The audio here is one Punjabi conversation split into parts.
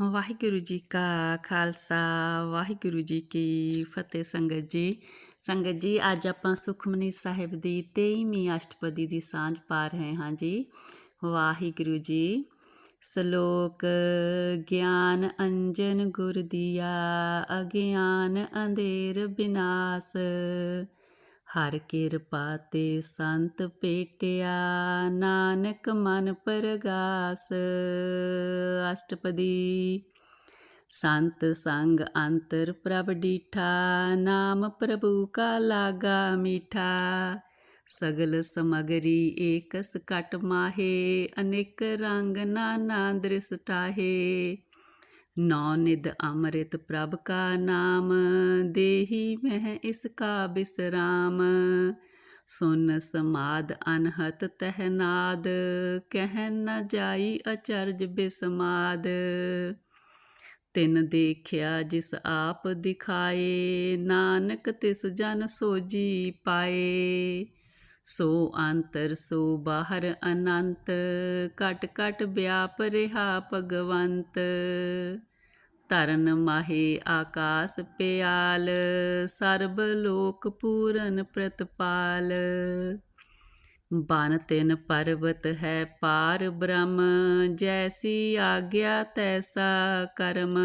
ਵਾਹਿਗੁਰੂ ਜੀ ਕਾ ਖਾਲਸਾ, ਵਾਹਿਗੁਰੂ ਜੀ ਕੀ ਫਤਿਹ ਸੰਗਤ ਜੀ। ਸੰਗਤ ਜੀ, ਅੱਜ ਆਪਾਂ ਸੁਖਮਨੀ ਸਾਹਿਬ ਦੀ 23ਵੀਂ ਅਸ਼ਟਪਦੀ ਦੀ ਸਾਂਝ ਪਾ ਰਹੇ ਹਾਂ ਜੀ। ਵਾਹਿਗੁਰੂ ਜੀ, ਸ਼ਲੋਕ ਗਿਆਨ ਅੰਜਨ ਗੁਰ ਦੀਆ, ਅਗਿਆਨ ਅੰਧੇਰ ਬਿਨਾਸ਼। ਹਰ ਕਿਰਪਾ ਤੇ ਸੰਤ ਪੇਟਿਆ, ਨਾਨਕ ਮਨ ਪਰਗਾਸ। ਅਸ਼ਟਪਦੀ। ਸੰਤ ਸੰਗ ਅੰਤਰ ਪ੍ਰਭ ਡੀਠਾ, ਨਾਮ ਪ੍ਰਭੂ ਕਾ ਲਾਗਾ ਮੀਠਾ। ਸਗਲ ਸਮਗਰੀ ਏਕਸ ਕਟ ਮਾਹੇ, ਅਨੇਕ ਰੰਗ ਨਾਨਾ ਦ੍ਰਿਸ ਨੌ ਨਿਦ ਅੰਮ੍ਰਿਤ ਪ੍ਰਭ ਕਾ ਨਾਮ, ਦੇਹੀ ਮਹਿ ਇਸ ਕਾ ਬਿਸਰਾਮ। ਸੁਨ ਸਮਾਦ ਅਨਹਤ ਤਹਿਨਾਦ ਕਹਿ ਨ ਜਾਈ ਅਚਰਜ ਬਿਸਮਾਦ। ਤਿਨ ਦੇਖਿਆ ਜਿਸ ਆਪ ਦਿਖਾਏ, ਨਾਨਕ ਤਿਸ ਜਨ ਸੋਜੀ ਪਾਏ। ਸੋ ਅੰਤਰ, ਸੋ ਬਾਹਰ ਅਨੰਤ ਕਟ ਕਟ ਵਿਆਪ ਰਿਹਾ ਭਗਵੰਤ। ਤਰਨ ਮਾਹੇ ਆਕਾਸ ਪਿਆਲ, ਸਰਬ ਲੋਕ ਪੂਰਨ ਪ੍ਰਤਪਾਲ। ਬਨ ਤਿਨ ਪਰਵਤ ਹੈ ਪਾਰ ਬ੍ਰਹਮ, ਜੈਸੀ ਆਗਿਆ ਤੈਸਾ ਕਰਮ।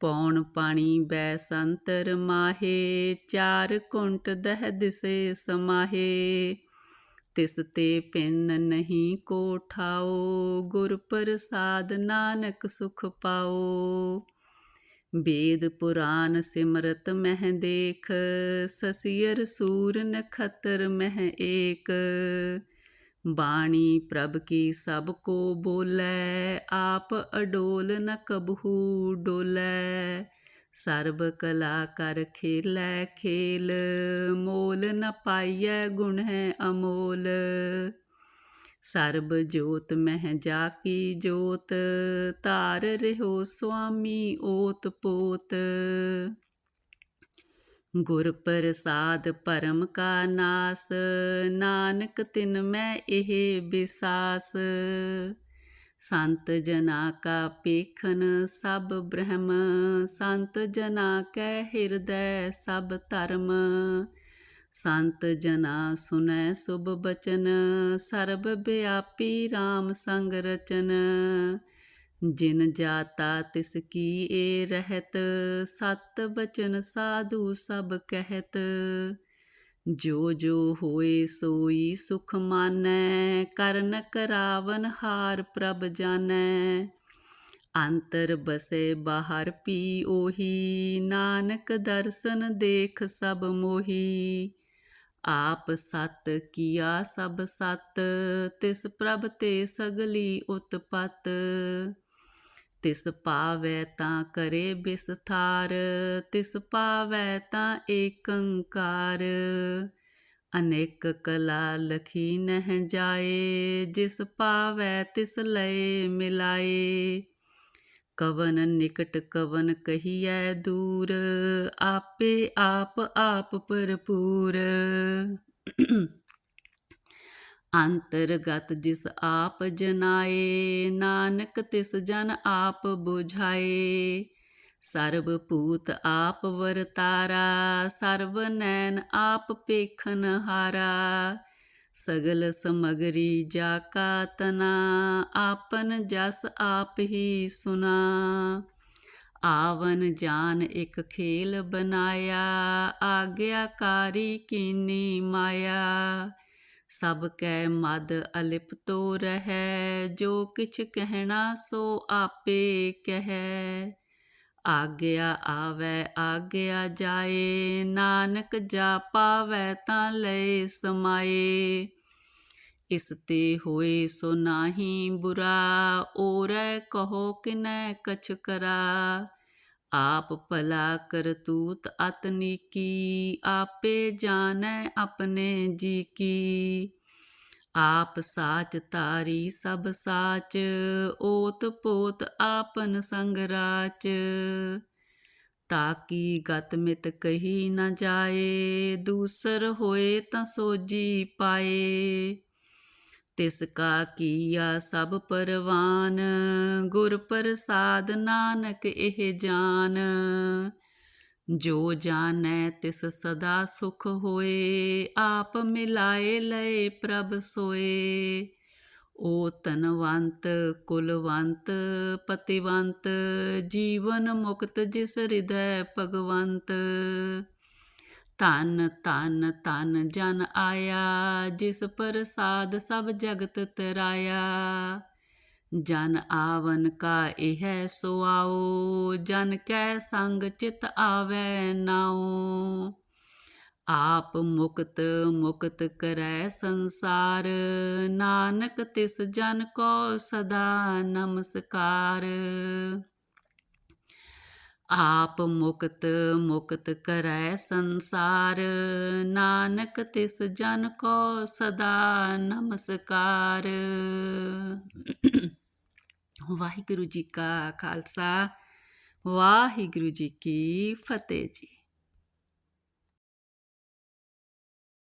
ਪੌਣ ਪਾਣੀ ਬੈਸੰਤਰ ਮਾਹੇ, ਚਾਰ ਕੁੰਟ ਦਹ ਦਿਸੇ ਸਮਾਹੇ। ਤਿਸ ਤੇ ਪਿੰਨ ਨਹੀਂ ਕੋ ਠਾਓ ਗੁਰ ਪ੍ਰਸਾਦ ਨਾਨਕ ਸੁਖ ਪਾਓ। ਵੇਦ ਪੁਰਾਨ ਸਿਮਰਤ ਮਹਿ ਦੇਖ ਸਸੀਰ ਸੂਰ ਨਖਤਰ ਮਹਿ ਏਕ। ਬਾਣੀ ਪ੍ਰਭ ਕੀ ਸਭ ਕੋ ਬੋਲੇ, ਆਪ ਅਡੋਲ ਨ ਕਬਹੂ ਡੋਲੇ। ਸਰਬ ਕਲਾ ਕਰ ਖੇਲੇ ਖੇਲ, ਮੋਲ ਨ ਪਾਈਐ ਗੁਣ ਹੈ ਅਮੋਲ। ਸਰਬ ਜੋਤ ਮਹਿ ਜਾ ਕੀ ਜੋਤ ਤਾਰ ਰਹਿਓ ਸੁਆਮੀ ਓਤ ਪੋਤ। ਗੁਰ ਪ੍ਰਸਾਦ ਪਰਮ ਕਾ ਨਾਸ, ਨਾਨਕ ਤਿਨ ਮੈਂ ਇਹ ਵਿਸਾਸ ਸੰਤ ਜਨਾ ਕਾ ਪੇਖਨ ਸਭ ਬ੍ਰਹਮ, ਸੰਤ ਜਨਾ ਕੈ ਹਿਰਦੈ ਸਭ ਧਰਮ। ਸੰਤ ਜਨਾ ਸੁਨੈ ਸੁਭ ਬਚਨ, ਸਰਬ ਵਿਆਪੀ RAM ਸੰਗ ਰਚਨ। ਜਿਨ ਜਾਤਾ ਤਿਸ ਕੀ ਏ ਰਹਿਤ, ਸਤ ਬਚਨ ਸਾਧੂ ਸਭ ਕਹਿਤ। ਜੋ ਜੋ ਹੋਏ ਸੋਈ ਸੁਖ ਮਾਨੈ, ਕਰਨ ਕਰਾਵਨ ਹਾਰ ਪ੍ਰਭ ਜਾਣੈ ਅੰਤਰ ਬਸੇ ਬਾਹਰ ਪੀ ਉਹੀ ਨਾਨਕ ਦਰਸ਼ਨ ਦੇਖ ਸਭ ਮੋਹੀ। ਆਪ ਸਤ ਕੀਆ ਸਭ ਸਤ, ਤਿਸ ਪ੍ਰਭ ਤੇ ਸਗਲੀ ਉਤਪਤ। ਤਿਸ ਪਾਵੈ ਤਾਂ ਕਰੇ ਬਿਸਥਾਰ, ਤਿਸ ਪਾਵੈ ਤਾਂ ਏਕੰਕਾਰ। ਅਨੇਕ ਕਲਾ ਲਖੀ ਨਹਿ ਜਾਏ, ਜਿਸ ਪਾਵੈ ਤਿਸ ਲਏ ਮਿਲਾਏ। ਕਵਨ ਨਿਕਟ ਕਵਨ ਕਹੀਐ ਦੂਰ, ਆਪੇ ਆਪ ਆਪ ਭਰਪੂਰ। ਅੰਤਰਗਤ ਜਿਸ ਆਪ ਜਨਾਏ, ਨਾਨਕ ਤਿਸ ਜਨ ਆਪ 부ਝਾਏ ਸਰਬ ਭੂਤ ਆਪ ਵਰਤਾਰਾ, ਸਰਬ ਨੈਣ ਆਪ ਪੇਖਨ ਹਾਰਾ। ਸਗਲ ਸਮਗਰੀ ਜਾ ਕਾ ਤਨਾ, ਆਪਨ ਜਸ ਆਪ ਹੀ ਸੁਨਾ। ਆਵਨ ਜਾਨ ਇੱਕ ਖੇਲ ਬਨਾਇਆ, ਆਗਿਆਕਾਰੀ ਕੀਨੀ ਮਾਇਆ। ਸਭ ਕੈ ਮਦ ਅਲਿਪਤੋ ਰਹੈ, ਜੋ ਕਿਛ ਕਹਿਣਾ ਸੋ ਆਪੇ ਕਹਿ। ਆਗਿਆ ਆਵੈ, ਆਗਿਆ ਜਾਏ, ਨਾਨਕ ਜਾ ਪਾਵੈ ਤਾਂ ਲੈ ਸਮਾਏ। ਇਸ ਤੇ ਹੋਏ ਸੋ ਨਾਹੀ ਬੁਰਾ ਔਰੈ ਕਹੋ ਕਿਨੈ ਕਛ ਕਰਾ। ਆਪ ਭਲਾ ਕਰਤੂਤ ਅਤਨੀਕੀ ਆਪੇ ਜਾਣੈ ਆਪਣੇ ਜੀ ਕੀ। ਆਪ ਸਾਚ ਤਾਰੀ ਸਭ ਸਾਚ, ਓਤ ਪੋਤ ਆਪਨ ਸੰਗ ਰਾਚ। ਤਾਕੀ ਗਤ ਮਿਤ ਕਹੀ ਨਾ ਜਾਏ, ਦੂਸਰ ਹੋਏ ਤਾਂ ਸੋਜੀ ਪਾਏ। ਤਿਸ ਕਾ ਕੀਆ ਸਭ ਪਰਵਾਨ, ਗੁਰ ਪ੍ਰਸਾਦ ਨਾਨਕ ਇਹ ਜਾਨ। ਜੋ ਜਾਣੈ ਤਿਸ ਸਦਾ ਸੁਖ ਹੋਏ, ਆਪ ਮਿਲਾਏ ਲਏ ਪ੍ਰਭ ਸੋਏ। ਓ ਤਨਵੰਤ ਕੁਲਵੰਤ, ਪਤਿਵੰਤ, ਜੀਵਨ ਮੁਕਤ ਜਿਸ ਹਿਰਦੈ ਭਗਵੰਤ। ਧਨ ਧਨ ਧਨ ਜਨ ਆਇਆ, ਜਿਸ ਪ੍ਰਸਾਦ ਸਭ ਜਗਤ ਤਰਾਇਆ। ਜਨ ਆਵਨ ਕਾ ਇਹ ਸੁਆਓ ਜਨ ਕੈ ਸੰਗ ਚਿਤ ਆਵੈ ਨਾਉ ਆਪ ਮੁਕਤ ਮੁਕਤ ਕਰੈ ਸੰਸਾਰ, ਨਾਨਕ ਤਿਸ ਜਨ ਕੋ ਸਦਾ ਨਮਸਕਾਰ। ਆਪ ਮੁਕਤ ਮੁਕਤ ਕਰੈ ਸੰਸਾਰ। ਨਾਨਕ ਤਿਸ ਜਨ ਕੋ ਸਦਾ ਨਮਸਕਾਰ। ਵਾਹਿਗੁਰੂ ਜੀ ਕਾ ਖਾਲਸਾ, ਵਾਹਿਗੁਰੂ ਜੀ ਕੀ ਫਤਿਹ ਜੀ।